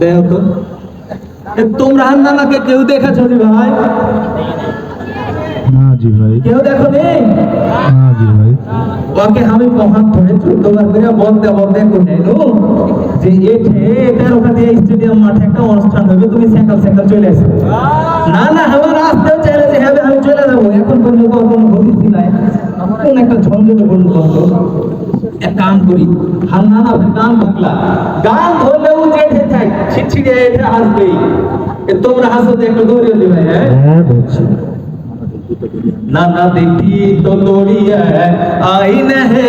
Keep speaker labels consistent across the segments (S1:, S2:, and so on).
S1: দেখো তোমরা নানাকে কেউ দেখেছ নি ভাই?
S2: না জি ভাই।
S1: কেউ দেখো নি?
S2: না জি ভাই।
S1: ওকে আমি মহান ধরে করে বলতে বলতে কোনে নো যে এঠে এটার ওখানে স্টেডিয়াম মাঠে একটা অনুষ্ঠান হবে তুমি সাইকেল সাইকেল চলে আসো না না আমার আসতেও চাইলে যে হবে আমি চলে যাব। এখন কোনো নাই। কোন একটা ঝঞ্ঝটে বন্ধু এক কাম করি। হাল না না গান ভাগলা গান ধরলেও যেতে চাই ছিটছিটে এটা হাসবেই এ তোমরা হাসো তো একটু দৌড়িয়ে দিবে হ্যাঁ?
S2: হ্যাঁ বলছি।
S1: নানা দেখি তো আইন হে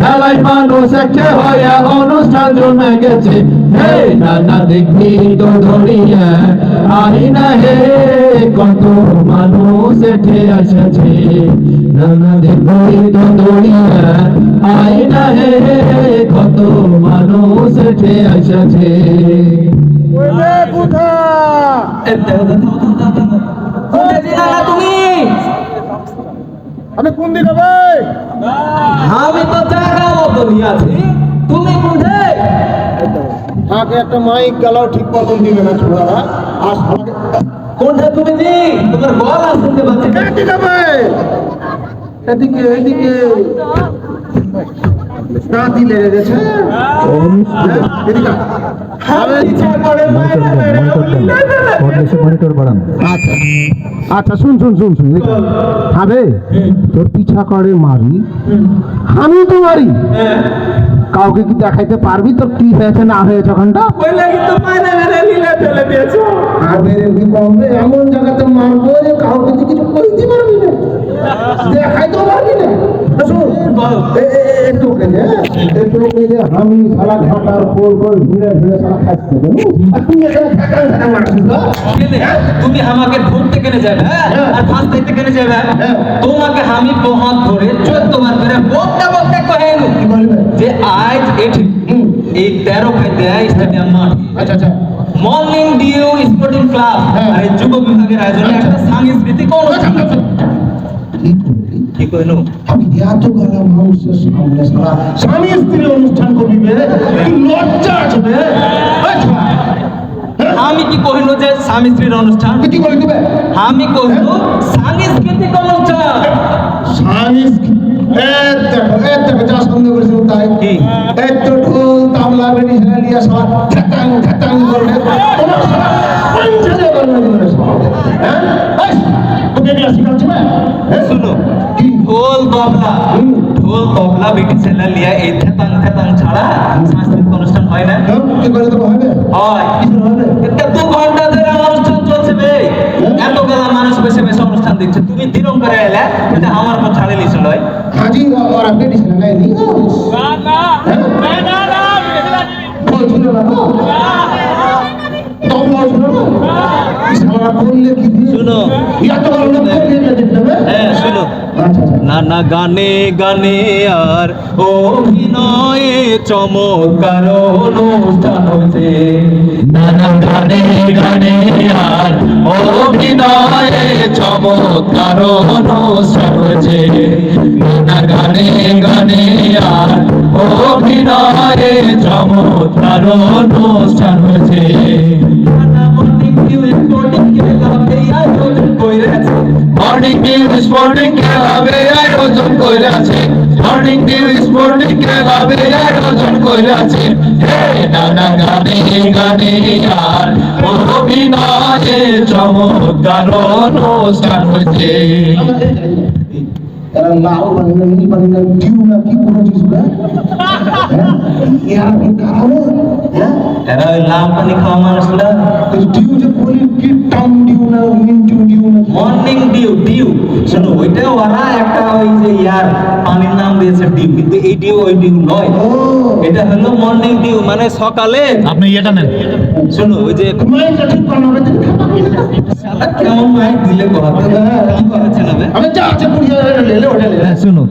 S2: মেলায় মানুষ একে হইয়া অনুষ্ঠান জমে গেছে। হে নানা দেখবি তো ধরিয়া আই না হে কত মানুষ এঠে এসেছে। নানা দেখবি তো ধরিয়া আই না হে কত মানুষ এঠে এসেছে।
S1: দেখো তুমি!
S3: আমি কোন দিন ভাই?
S1: আমি তো জায়গা মতো নিয়ে তুমি
S3: তাকে একটা মাইক গেলাও ঠিক মতন দিবে না ছোড়া আর
S1: কোথায় তুমি জি তোমার গলা শুনতে পাচ্ছি না।
S3: ভাই। এদিকে এদিকে। রাতি লেগে গেছে এদিকে আচ্ছা শুন শুন শুন শুন। হবে তোর পিছা করে মারি আমি তো মারি। কাউকে কি দেখাইতে পারবি তোর কি হয়েছে না হয়েছে ওখানটা? এমন জায়গাতে মারবো কাউকে কিছু কইতে পারবি না। দেখাইতে পারবি না। একটু একটু আমি সারা ঘাটার পোল পোল ঘুরে ঘুরে সারা খাচ্ছি?
S1: তুমি আমাকে ধরতে কেনে যাবে? আর ফাঁসতে কেনে যাবে। তোমাকে আমি বহাত ধরে চোদ্দ বার করে বলতে বলতে কহেনু যে আজ এটি এই তেরো মর্নিং ডিউ স্পোর্টিং ক্লাব যুব বিভাগের আয়োজনে একটা সাংস্কৃতিক অনুষ্ঠান
S3: কি করবি?
S1: কি কইনু
S3: আমি এত গেলাম মানুষের সামনে সারা স্বামী স্ত্রী অনুষ্ঠান করবি বে কি লজ্জা আছে বে? ছোড়া, হ্যাঁ?
S1: আমি কি কহিনু যে স্বামী স্ত্রীর অনুষ্ঠান?
S3: কি করে দিবে
S1: আমি কহিনু সাংস্কৃতিক অনুষ্ঠান।
S3: স্বামী স্ত্রী- দেখো এ দেখো যা সন্দেহ করেছিল তাই।
S1: কি?
S3: ঢোল তাবলা বেরি হেলে নিয়ে সব ঠাটাং ঠাটাং করবে তোমার সারা পঞ্চাশে করবে হ্যাঁ? এই, তোকে এগুলা শিখাচ্ছি?
S1: শুনো ঢোল তবলা? ঢোল তবলা বেটি ছেলে লিয়া এই থেতাং থেতাং ছাড়া সাংস্কৃতিক অনুষ্ঠান হয় না?
S3: কি করে দেবো হবে
S1: হয়।
S3: কিছু হবে
S1: এটা দু ঘণ্টা ধরে আমার অনুষ্ঠান চলছে বে। এত বেলা মানুষ বসে বসে অনুষ্ঠান দেখছে। তুমি দিরম করে এলে এটা আমার উপর ছাড়ে লিছিল নয়
S3: হাজি ওরা বেটি ছেলে নাই নি বলছিল না তো? তবলা ছিল না? এই শালারা করলে কি দিয়ে?
S1: শুনো।
S3: এত বড় লোক করলে এটা দেখতে হবে?
S1: হ্যাঁ শুনো
S3: আচ্ছা আচ্ছা
S1: নানা গানে গানে আর অভিনয়ে চমৎকার অনুষ্ঠান
S2: গানে গানে আর অভিনয়ে চমৎকার অনুষ্ঠান হয়েছে। নানা গানে গানে আর অভিনয়ে চমৎকার অনুষ্ঠান হয়েছে।
S1: ডিউ স্পোর্টিং ক্লাবে আয়োজন কইরাছে
S2: মর্নিং ডিউ স্পোর্টিং ক্লাবে আয়োজন কইরাছে হে নানা গানে গানে আর অভিনয়ে চমৎকার অনুষ্ঠান হয়েছে।
S3: এরা লাল বানি না নীল বানি না ডিউ না কি কোনো জিনিস না হ্যাঁ? কি কারণে হ্যাঁ?
S1: এরা ওই পানি খাওয়া মানুষগুলা।
S3: এই ডিউ যে বলি কি টাম না মিন্টু ডিউ না।
S1: Morning dew dew. শোনো ওইটা ওরা একটা ওই যে ইয়ার পানির নাম দিয়েছে ডিউ কিন্তু এই ডিউ ওই ডিউ নয়। এটা হলো মর্নিং ডিউ মানে সকালে
S2: আপনি এটা নেন।
S1: শোনো ওই যে
S3: মাইকটা ঠিক কর
S1: কেমন মাইক দিলে শুনো।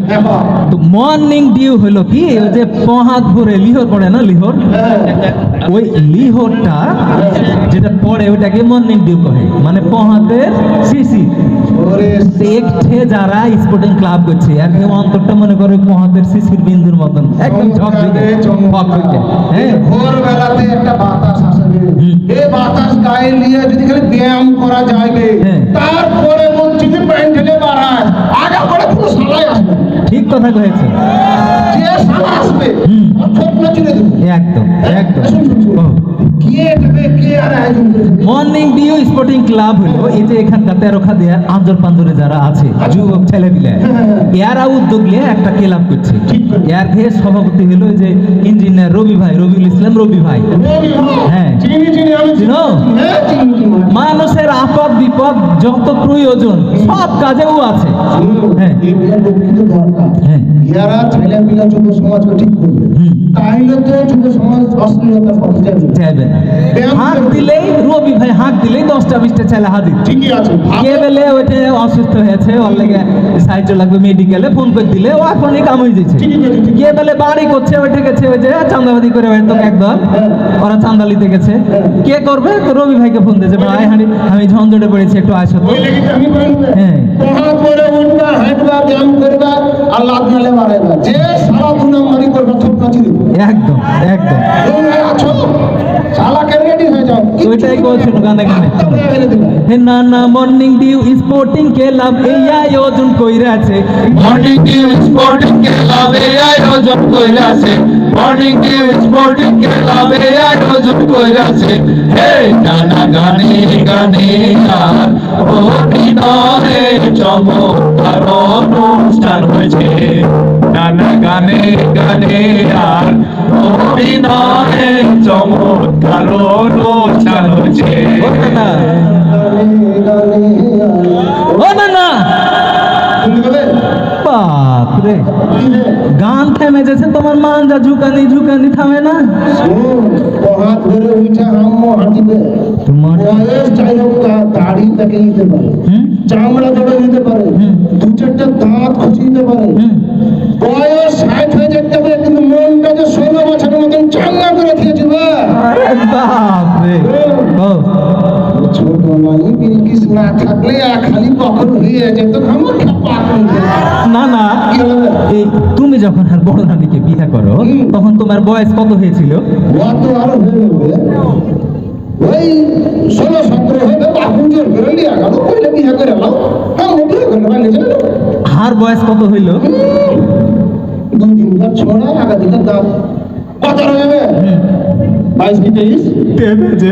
S1: তো মর্নিং ডিউ হলো কি? ওই যে পহাত ভরে লিহর পড়ে না লিহর? ওই লিহরটা যেটা পড়ে ওটাকে মর্নিং ডিউ কহে। মানে পহাতের শিশি। দেখছে যারা স্পোর্টিং ক্লাব করছে আর অন্তরটা মনে করে পহাতের শিশির বিন্দুর মতন একদম ঝকঝকে ঝকঝকে হ্যাঁ?
S3: ভোর বেলাতে একটা বাতাস আসবে এই বাতাস গায়ে নিয়ে যদি খালি ব্যায়াম করা যায়
S1: হ্যাঁ।
S3: তারপরে মসজিদে প্যান্ডেলে বাড়ায় আগা করে পুরো সালাই আসবে।
S1: ঠিক কথা কয়েছে। একদম মর্নিং ডিউ স্পোর্টিং ক্লাব হলো এই যে এখানকার তেরোখা দেয়া আঞ্জর পাঞ্জরে যারা আছে যুবক এরা উদ্যোগ নিয়ে একটা ক্লাব করছে। এর ঘের সভাপতি হলো যে ইঞ্জিনিয়ার রবি ভাই রবিউল ইসলাম রবি ভাই। হ্যাঁ।
S3: হ্যাঁ
S1: মানুষের আপদ বিপদ যত প্রয়োজন সব কাজেও আছে। হ্যাঁ। হ্যাঁ।
S3: যারা ছেলে পিলা যুব সমাজকে ঠিক করবে। তাইলে তো যুব সমাজ অশ্লীলতার পথে যাবে
S1: যাবে না। দিলেই রবি ভাই হাঁক দিলেই দশটা বিশটা ছেলে হাজির
S3: ঠিকই আছে।
S1: কে বেলে ওইটা অসুস্থ হয়েছে ওর লেগে সাহায্য লাগবে মেডিকেলে ফোন করে দিলে ও এখনই কাম হয়ে যাচ্ছে। কে বেলে বাড়ি করছে ওইটা গেছে ওই যে চান্দাবাদি করে বেড়াতো একদল। ওরা চান্দা নিতে গেছে কে করবে? তো রবি ভাইকে ফোন দিয়েছে। ভাই হাঁড়ি আমি ঝঞ্ঝটে পড়েছি একটু আসো তো
S3: ওই লেগে আমি বলব
S1: হ্যাঁ।
S3: করে উঠবা হাঁটবা ব্যায়াম করবা। আর লাভ নালে মারাইবা যে সারা দু নম্বরই করবা থোপ নাচি দেবো।
S1: একদম একদম।
S3: আছো? শালাকে রেডি হয়ে যাও।
S1: ওইটাই করছিল গানে গানে। হে না না মর্নিং ডিউ স্পোর্টিং ক্লাব এই আয়োজন কইরাছে।
S2: মর্নিং ডিউ স্পোর্টিং ক্লাবে আয়োজন কইরাছে। মর্নিং ডিউ স্পোর্টিং ক্লাবে আয়োজন কইরাছে। হে নানা গানে গানে আর ও অভিনয়ে চমৎকার অনুষ্ঠান হয়েছে। নানা গানে গানে আর অভিনয়ে চমৎকার অনুষ্ঠান
S1: যে। গানে গানে না না
S3: শুনতে পাবে
S1: বাপ রে গান থেমে যাচ্ছে তোমার মান যা ঝুকানি ঝুকানি থামে না।
S3: হাত ধরে উঠে আম্মু হাঁটিবে।
S1: তোমার
S3: বয়স চাই হোক তার দাড়ি তাকে নিতে পারে। চামড়া জড়ে নিতে পারে। দু চারটা দাঁত খুঁজে নিতে পারে। বয়স ষাট হয়ে যেতে পারে কিন্তু মনটা যে ষোলো বছরের মতন চাঙ্গা করে দিয়েছে
S1: বাপ রে
S3: ছোট বিলকিস না থাকলে খালি কখন হয়ে যেত।
S1: না। না এই তুমি যখন আর বড় রানীকে বিয়ে করো তখন তোমার বয়স কত হয়েছিল?
S3: আরও হয়ে ওই ষোলো সতেরো বাপু জোর করে লিয়া গেল কইলে বিয়ে করে এলো হ্যাঁ বিয়ে করে বানিয়ে
S1: আর বয়স কত হইল
S3: ছোড়া আগা কত রয়েবে বাইশ তেইশ। যে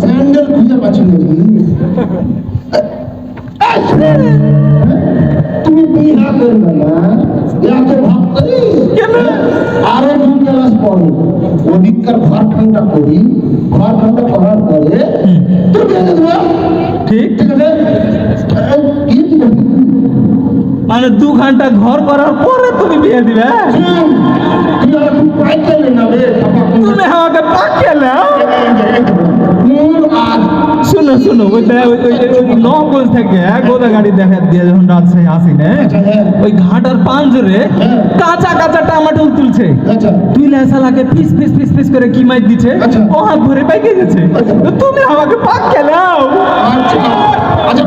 S3: স্যান্ডেল খুঁজে পাচ্ছি না জি তুমি বিয়া করবে না এত করি আরও দু ক্লাস পড়ো। ওদিককার ঘর ঠান্ডা করি ঘর ঠান্ডা করার পরে তুমি
S1: ঠিক।
S3: ঠিক আছে?
S1: মানে দু ঘণ্টা ঘর করার পরে তুমি বিয়ে দিবে?
S3: তুমি
S1: আমাকে পাকে নাও শোনো দিয়ে
S3: হ্যাঁ?
S1: তুই লেসালাকে ফিস ফিস ফিস ফিস করে কি মাইর
S3: দিছে
S1: ও ভরে পাইকে গেছে। তুমি আমাকে পাক খেলাও।
S3: আচ্ছা।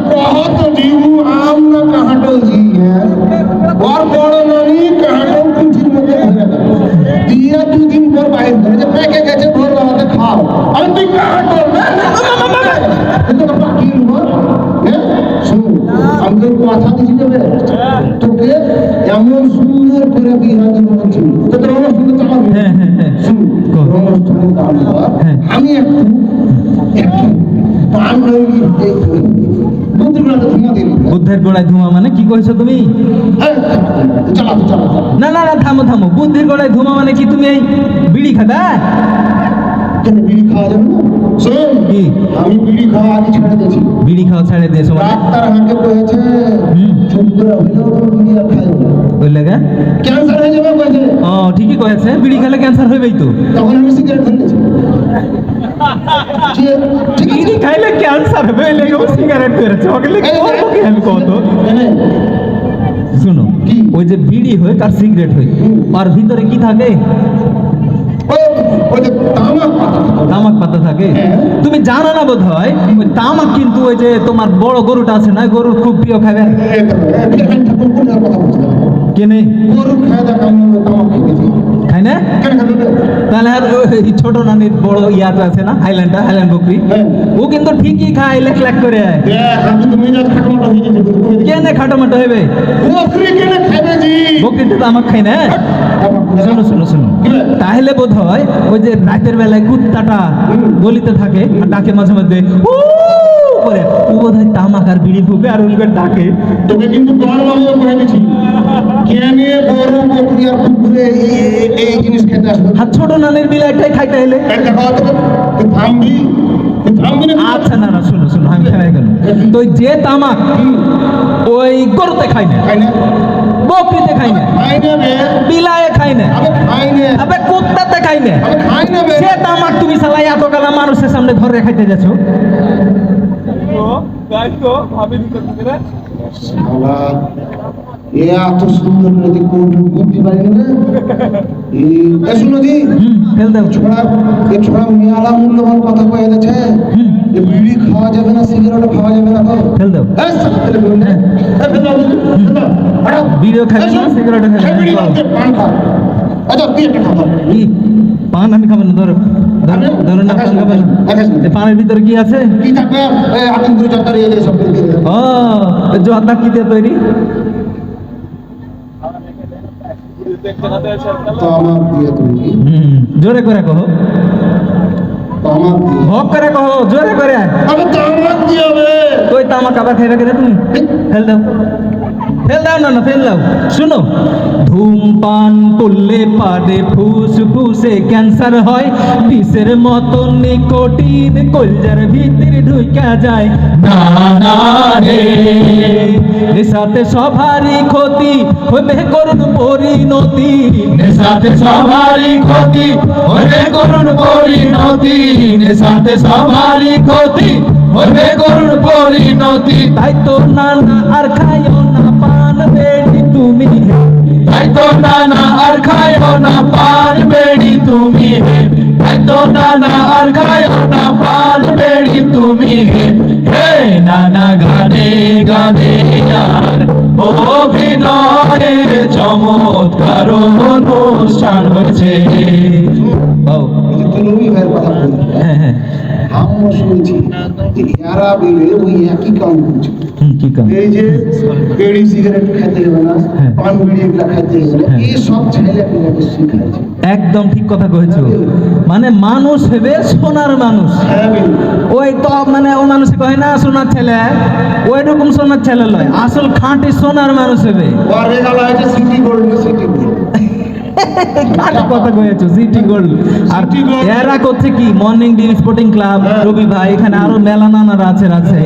S3: বড় বড় নানি কাহাটল আমি এমন সুন্দর করে
S1: হ্যাঁ, হ্যাঁ, হ্যাঁ।
S3: একটু ধুমা
S1: বুদ্ধের গোড়ায় ধোঁয়া মানে কি কইছো তুমি? না না না থামো থামো। বুদ্ধির গোড়ায় ধুমা মানে কি তুমি এই বিড়ি খাবে?
S3: কেন বিড়ি খাওয়া যাবে না? শোন? আমি বিড়ি খাওয়া আগে ছেড়ে দিয়েছি।
S1: বিড়ি খাওয়া ছেড়ে দিয়েছ মানে?
S3: ডাক্তার আমাকে বলেছে হইলেও তুমি বিড়ি আর খাই
S1: ওই লেগে
S3: ক্যান্সার হয়ে যাবে বলছে।
S1: ও ঠিকই কয়েছে। বিড়ি খেলে ক্যান্সার হইবেই তো।
S3: তখন আমি সিগারেট ধরেছি
S1: বিড়ি খাইলে ক্যান্সার হবে লেগে ও সিগারেট করেছে ওকে লেগে
S3: এই,
S1: করব কি আমি কত?
S3: এই,
S1: শুনো ওই যে বিড়ি হয় আর সিগারেট হয়? আর ভিতরে কি থাকে?
S3: তামাক পাতা
S1: থাকে। তুমি জানো না বোধ হয় ওই তামাক কিন্তু ওই যে তোমার বড় গরুটা আছে না গরুর খুব প্রিয় খাবে কেনে খাই না? তাহলে আর ওই ছোট নানির বড় ইয়াটা আছে না হাইল্যান্ডটা হাইল্যান্ড বকরি। ও কিন্তু ঠিকই খায় লেখ লেখ করে। কেনে খাটোমাটো হবে
S3: বকরি কেনে খাবে
S1: তো আমাকে খাই না? শোনো শোনো শোনো? তাহলে বোধ হয় ওই যে রাতের বেলায় কুত্তাটা গলিতে থাকে আর ডাকে মাঝে মাঝে করে ও বোধ হয় তামাক আর বিড়ি ফুকে আর উনকে ডাকে।
S3: তোকে কিন্তু গরমভাবে করে দিচ্ছি কেনে গরু বকরি আর কুকুরে এই- জিনিস খেতে আসবে।
S1: হাত ছোট নানের বিলাইটাই খাইতে
S3: এই দেখো, তোকে থামবি
S1: আচ্ছা না না শোনো শোনো আমি খেলাই গেল তো যে তামাক ওই গরুতে খাই না। বকরিতে খাই না। বিলায়ে খাই না। আবে কুত্তাতে খাই না। সে তামাক তুমি সালাই এত কালা মানুষের সামনে ধরে খাইতে যাচ্ছ।
S3: শালা, এ এত সুন্দর করে তুই কোনটুকু বুঝতে পারিনি না? এই এ শুনো দি।
S1: হুম ফেল দাও।
S3: ছোড়া এ ছোড়া মেয়ালা মূল্যবান কথা কয়ে
S1: হুম।
S3: এ বিড়ি খাওয়া যাবে না সিগারেট খাওয়া যাবে না
S1: ফেল দাও।
S3: হাঁটো।
S1: বিড়িও খাবে না, সিগারেটও খাবে না।
S3: পান খা। আচ্ছা, তুই একটা খা,
S1: পান আমি খাব না ধরো। ধরো ধরো না পান খাবে না। পানের ভিতরে কি আছে?
S3: কি থাকবে? এই আটিন চত্বরে এই সব দে।
S1: ও জোয়াদা কি দিয়ে তৈরি?
S3: তো আমার দিয়ে তুমি
S1: জোরে করে কহো। ভোগ করে কহো জোরে করে।
S3: আমি তো আমার হবে
S1: ওই তামাক আবার খাইবে কেন তুমি? ফেল দাও। ফেল দাও না না ফেল দাও। শুনো ধূমপান করলে পারে ফুসফুসে ক্যান্সার হয়। বিষের মতো নিকোটিন কলজার ভিতরে ঢুকা যায়। না না রে। নেশাতে সবারই ক্ষতি হবে করুন পরিণতি।
S2: নেশাতে সবারই ক্ষতি হবে করুণ পরিণতি। নেশাতে সবারই ক্ষতি হবে করুণ পরিণতি।
S1: তাই তো না না আর খাইও না পান বেড়ি তুমি।
S2: তাই তো নানা আর খায়ও না পান বেড়ি তুমি। হে তাই তো নানা আর খায়ও না পান বেড়ি তুমি। হে নানা গানে গানে আর অভিনয়ের চমৎকার অনুষ্ঠান হয়েছে
S1: ও
S3: এই যে তুলবি ভাইয়ের কথা বলি
S1: হ্যাঁ
S3: শুনছি এরা ওই একই করছে এই যে বিড়ি সিগারেট হবে না
S1: হ্যাঁ।
S3: পান বিড়ি এগুলা না
S1: হ্যাঁ।
S3: এই সব ছেলে শিখাইছে
S1: একদম ঠিক কথা কয়েছো মানে মানুষ হবে সোনার মানুষ।
S3: হ্যাঁ।
S1: ওই তো মানে ও মানুষ কয় না সোনার ছেলে। ওই রকম সোনার ছেলে লয়। আসল খাঁটি সোনার মানুষ হবে।
S3: সিটি গোল্ড সিটি গোল্ড
S1: কথা কয়েছো সিটি গোল্ড আর এরা করছে কি? মর্নিং ডিম স্পোর্টিং ক্লাব
S3: হ্যাঁ।
S1: রবি ভাই এখানে আরও মেলা নানারা আছে আছে।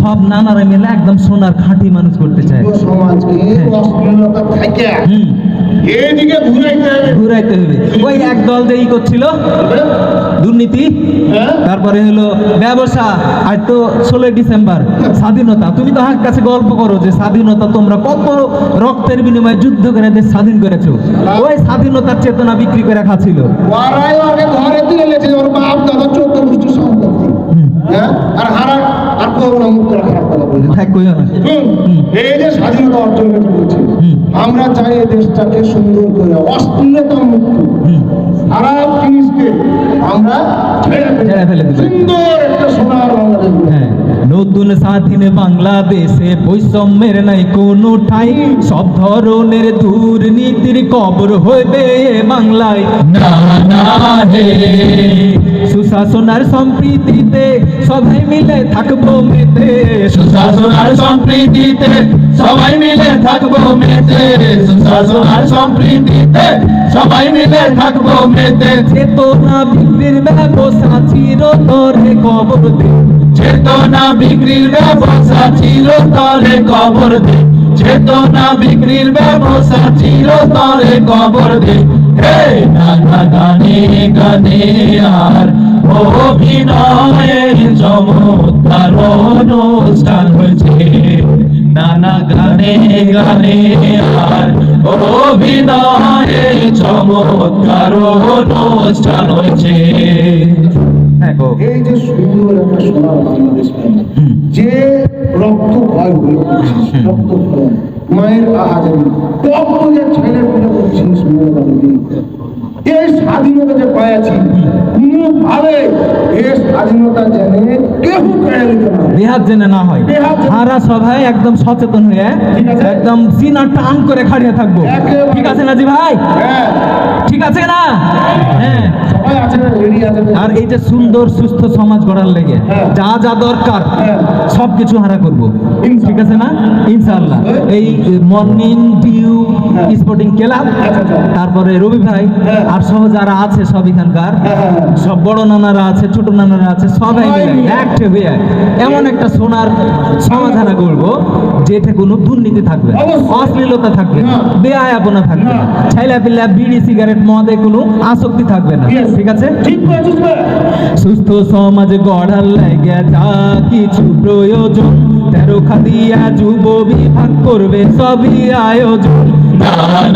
S1: সব নানারা মিলে একদম সোনার খাঁটি মানুষ করতে চায়।
S3: সমাজকে অশ্লীলতা থেকে এইদিকে ঘুরাইতে হবে।
S1: ঘুরাইতে হবে। ওই এক দল যে করছিল। দুর্নীতি।
S3: হ্যাঁ?
S1: তারপরে হলো ব্যবসা। আজ তো ষোলোই ডিসেম্বর স্বাধীনতা। তুমি তো আমার কাছে গল্প করো যে স্বাধীনতা তোমরা কত রক্তের বিনিময়ে যুদ্ধ করে দেশ স্বাধীন করেছ। ওই স্বাধীনতার চেতনা বিক্রি করে রাখা
S3: ওরাই ওকে ঘরে ওর বাপ দাদা চোদ্দ গোষ্ঠী সম্পত্তি হ্যাঁ? আর হারা আর মুখ করে খারাপ কথা
S1: কইও না।
S3: এই যে স্বাধীনতা অর্জন করতে বলছি। আমরা চাই এই দেশটাকে সুন্দর করে অশ্লীলতা মুক্ত। খারাপ জিনিসকে আমরা ছেড়ে ফেলে। সুন্দর একটা সোনার বাংলাদেশ
S1: হ্যাঁ নতুন স্বাধীন বাংলাদেশে বৈষম্যের নাই কোনো ঠাই। সব ধরনের দুর্নীতির কবর হইবে বাংলায়।
S2: না না হে।
S1: সুশাসন আর সম্প্রীতিতে সবাই মিলে থাকব মেতে।
S2: সুশাসন আর সম্প্রীতিতে সবাই মিলে থাকব মেতে। সুশাসন আর সম্প্রীতিতে সবাই মিলে থাকব মেতে।
S1: চেতনা বিক্রির ব্যবসা চিরতরে কবর দে।
S2: চেতনা বিক্রির ব্যবসা ছিল তলে কবর দে। চেতনা বিক্রির ব্যবসা ছিল তলে কবর দে। হে নানা গানে গানে আর অভিনয়ে চমৎকার অনুষ্ঠান হয়েছে। নানা গানে গানে আর অভিনয়ে চমৎকার অনুষ্ঠান হয়েছে।
S1: হ্যাঁ
S3: এই যে সুন্দর একটা সোনার বাংলাদেশ যে রক্ত হয়ে পড়ছে, রক্ত মায়ের আহাজারি রক্ত যে ছেলে পেলে করছি সোনার বাংলাদেশ। এই স্বাধীনতা যে পাইয়াছি কোনোভাবে এই স্বাধীনতা জেনে কেউ
S1: বেহাত জেনে না হয়। সারা সভায় একদম সচেতন হয়ে একদম সিনা টান করে খাড়িয়ে থাকব। ঠিক আছে না জি ভাই?
S3: হ্যাঁ।
S1: ঠিক আছে না? হ্যাঁ। আর এই যে সুন্দর সুস্থ সমাজ গড়ার লেগে
S3: হ্যাঁ।
S1: যা যা দরকার
S3: হ্যাঁ।
S1: সব কিছু হারা করব। ঠিক আছে না? ইনশাআল্লাহ।
S3: হ্যাঁ।
S1: এই মর্নিং ডিউ
S3: হ্যাঁ।
S1: Sporting club. তারপরে রবি ভাই
S3: হ্যাঁ।
S1: আর সহ যারা আছে সব এখানকার
S3: হ্যাঁ, হ্যাঁ, হ্যাঁ।
S1: সব বড় নানারা আছে ছোট নানারা আছে সবাই মিলে হয়ে এমন একটা সোনার সমাধান করব যেটা কোনো দুর্নীতি থাকবে অশ্লীলতা থাকবে না
S3: না।
S1: বেআয়াপনা থাকবে না
S3: না।
S1: ছাইলা পিল্লা বিড়ি সিগারেট মদে কোনো আসক্তি থাকবে না ঠিক আছে। সুস্থ সমাজ গড়ার লাগে যা কিছু প্রয়োজন তেরো খাদিয়া যুব বিভাগ করবে সবই আয়োজন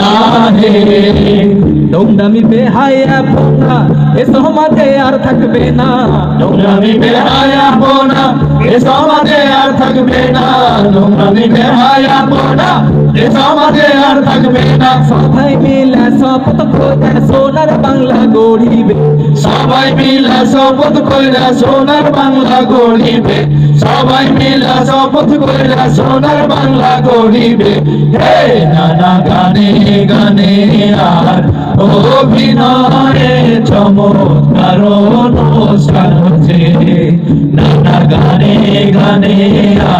S2: না হে
S1: দৌড়ামি বেহায়া পোনা এ সমাজে আর থাকবে না।
S2: নোংরামি বেহায়া পোনা এ সমাজে আর থাকবে না। নোংরামি বেহায়া পোনা এ সমাজে আর থাকবে না।
S1: সবাই মিলে শপথ করে সোনার বাংলা গড়িবে।
S2: সবাই মিলে শপথ কইরা সোনার বাংলা গড়িবে। সবাই মিলে শপথ কইরা সোনার বাংলা গড়িবে। হে নানা গানে গানে আর অভিনয়ে চমৎকার অনুষ্ঠান হচ্ছে। নানা গানে গানে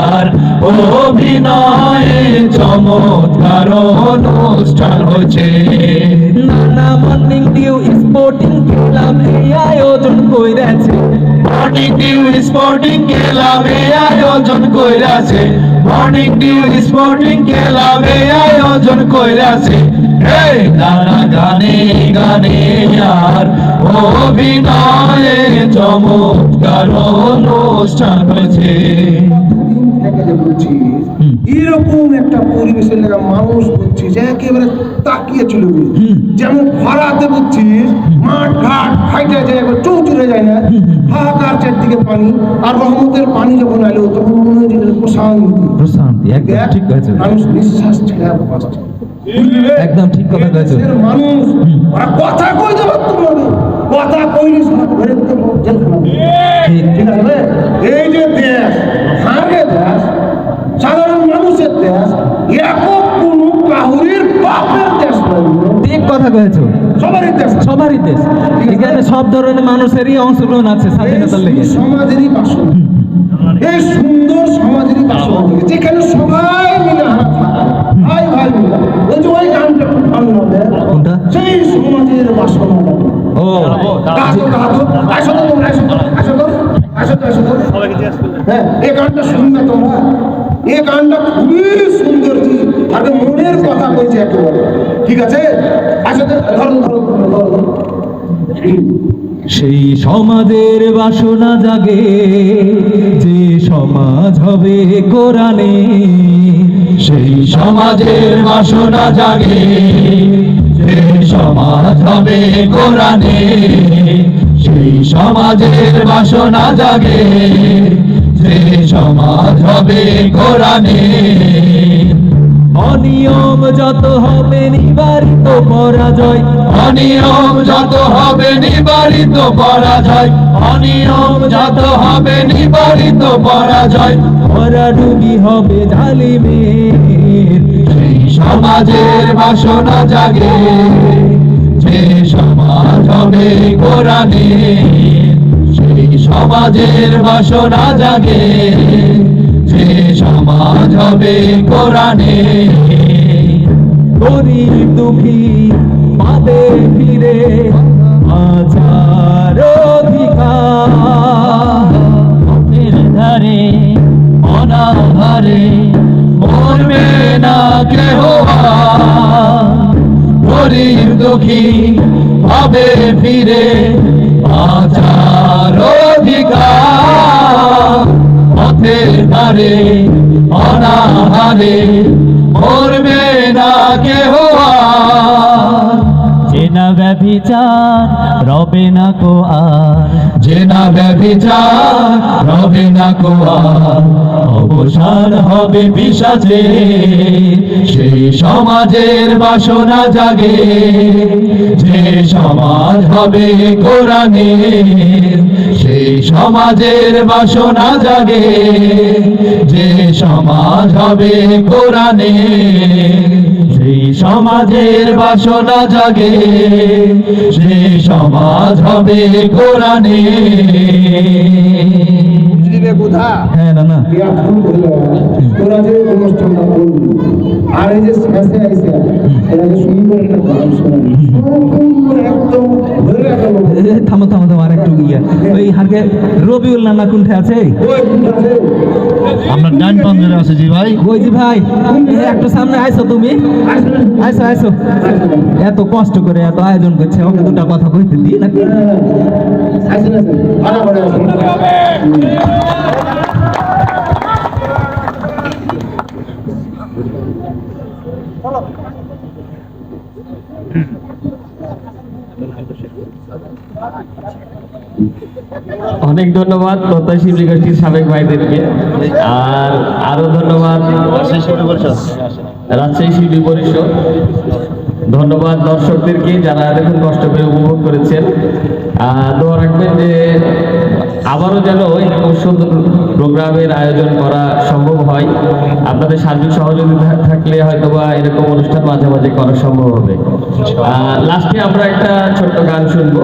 S2: আর অভিনয়ে চমৎকার অনুষ্ঠান হচ্ছে।
S1: নানা মর্নিং ডিউ স্পোর্টিং ক্লাব আয়োজন কইরাছে।
S2: মর্নিং ডিউ স্পোর্টিং ক্লাবে আয়োজন কইরাছে। মর্নিং ডিউ স্পোর্টিং ক্লাবে আয়োজন কইরাছে। এই নানা গানে গানে আর অভিনয়ে চমৎকার অনুষ্ঠান হয়েছে।
S3: থেকে এরকম একটা পরিবেশের লেগে মানুষ বুঝছিস একেবারে তাকিয়ে
S1: হুম।
S3: যেমন খরাতে বুঝছিস মাঠ ঘাট ফাইটে যায় একবার চৌচুরে যায় না। হাহাকার চারদিকে পানি আর রহমতের পানি যখন এলো তখন মনে হয় প্রশান্তি।
S1: প্রশান্তি একদম ঠিক হয়েছে
S3: মানুষ নিঃশ্বাস ছেড়ে বাঁচছে।
S1: একদম ঠিক কথা কয়েছো।
S3: মানুষ ওরা কথা কইতে পারতো না কথা কইলে সব ঘরে জেলখানা
S1: ঠিক।
S3: ঠিক আছে? এই যে দেশ দেশ সাধারণ মানুষের দেশ একক কোন কাহুরির বাপের দেশ
S1: ঠিক কথা কয়েছো।
S3: সবারই দেশ।
S1: সবারই দেশ। এখানে সব ধরনের মানুষেরই অংশগ্রহণ আছে স্বাধীনতার লেগে।
S3: সমাজেরই বাসনা। এই সুন্দর সমাজেরই বাসনা। যেখানে সবাই মিলে ভাই ভাই মিলে ওই যে ওই গানটা খুব ভালো লাগে। সেই সমাজের বাসনা
S1: ও।
S3: আসো আসো আসো তো আসো তো আসো হ্যাঁ গানটা শুনবে তোমরা? গানটা খুবই সুন্দর আর মনের কথা একেবারে। ঠিক আছে? আসো তো ধরো ধরো ধরো ধরো ধরো।
S1: সেই সমাজের বাসনা জাগে যে সমাজ হবে কোরআনে
S2: সেই সমাজের বাসনা জাগে যে সমাজ হবে কোরআনে। সেই সমাজের বাসনা জাগে যে সমাজ হবে কোরআনে
S1: অনিয়ম যত হবে নিবারিত পরাজয়।
S2: অনিয়ম যত হবে নিবারিত পরাজয়। অনিয়ম যত হবে নিবারিত পরাজয়।
S1: ভরাডুবি হবে জালিমের
S2: সেই সমাজের বাসনা জাগে যে সমাজ কোরআনে, সেই সমাজের বাসনা জাগে। যে সমাজ হবে কোরআনে।
S1: গরিব দুঃখী পাবে ফিরে আচার অধিকার।
S2: ধারে, অনাহারে, মরবে না কেহ। গরিব দুঃখী ভাবে ফিরে আচার অধিকার। পথের ধারে অনাহারে
S1: ব্যভিচার, রবে না কো আর।
S2: যে না ব্যভিচার, রবে না কোয়ার অবসান হবে পিসাচে, সেই সমাজের বাসনা জাগে। যে সমাজ হবে কোরআনে, সেই সমাজের বাসনা জাগে। যে সমাজ হবে কোরআনে সেই সমাজের বাসনা জাগে সে সমাজ হবে কোরআনে।
S3: বুঝলিবে কোথা
S1: হ্যাঁ না না
S3: ইয়া ফোন করল। তোরা যে অনুষ্ঠানটা করবি আর এই যে শেষে আইসে এরা যে সুন্দর একটা গান শোনাবি। একদম ধরে রাখা
S1: থামো থামো থামো আর একটু ওই হারকে রবিউল নানা আছে?
S3: ওই কোনটা আছে।
S2: আপনার ডান পাঞ্জরে আছে জি ভাই।
S1: ওই ভাই একটু সামনে আইসো তুমি।
S3: আসলে
S1: আইসো আইসো। এত কষ্ট করে এত আয়োজন করছে ওকে দুটা কথা কইতে দি নাকি?
S3: আসেন
S4: অনেক ধন্যবাদ প্রত্যাশী শিল্পী সাবেক ভাইদেরকে। আর আরও ধন্যবাদ রাজশাহী শিল্পী পরিষদ। ধন্যবাদ দর্শকদেরকে যারা এতক্ষণ কষ্ট করে উপভোগ করেছেন। আর দোয়া রাখবেন যে আবারও যেন এরকম সুন্দর প্রোগ্রামের আয়োজন করা সম্ভব হয়। আপনাদের সার্বিক সহযোগিতা থাকলে হয়তোবা এরকম অনুষ্ঠান মাঝে মাঝে করা সম্ভব হবে। লাস্টে আমরা একটা ছোট্ট গান শুনব।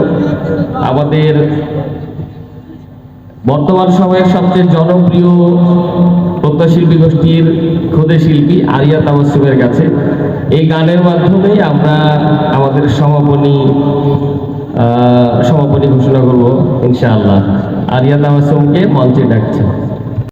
S4: আমাদের বর্তমান সময়ের সবচেয়ে জনপ্রিয় প্রত্যাশিল্পী গোষ্ঠীর ক্ষুদে শিল্পী আরিয়া তামাসুমের কাছে। এই গানের মাধ্যমেই আমরা আমাদের সমাপনী সমাপনী ঘোষণা করব ইনশাআল্লাহ। আরিয়া তামাসুমকে মঞ্চে ডাকছি